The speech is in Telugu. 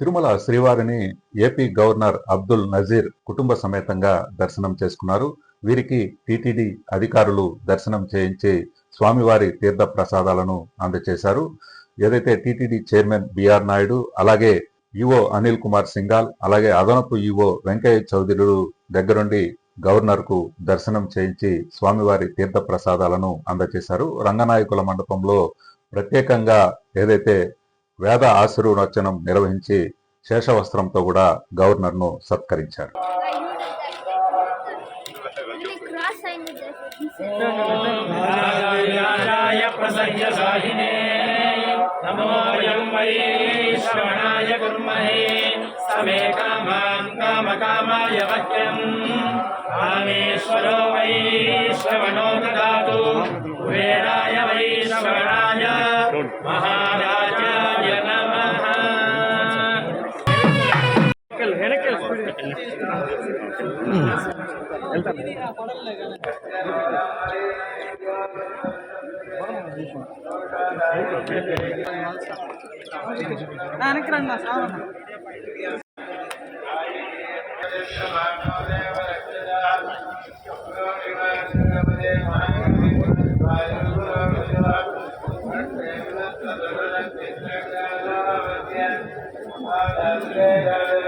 తిరుమల శ్రీవారిని ఏపీ గవర్నర్ అబ్దుల్ నజీర్ కుటుంబ సమేతంగా దర్శనం చేసుకున్నారు. వీరికి టీటీడీ అధికారులు దర్శనం చేయించి స్వామివారి తీర్థ ప్రసాదాలను అందజేశారు. ఏదైతే టీటీడీ చైర్మన్ బిఆర్ నాయుడు అలాగే ఈఓ అనిల్ కుమార్ సింగాల్ అలాగే అదనపు ఈఓ వెంకయ్య చౌదరులు దగ్గరుండి గవర్నర్కు దర్శనం చేయించి స్వామివారి తీర్థ ప్రసాదాలను అందజేశారు. రంగనాయకుల మండపంలో ప్రత్యేకంగా ఏదైతే వేద ఆశీర్వచనం నిర్వహించి శేషవస్త్రంతో కూడా గవర్నర్ను సత్కరించారు క్రాస్ వై శ్రవణాయ సమే శ్రవణో దదాతు కుబేరాయ వై శ్రవణాయ நினைக்கிறேன் Thank you.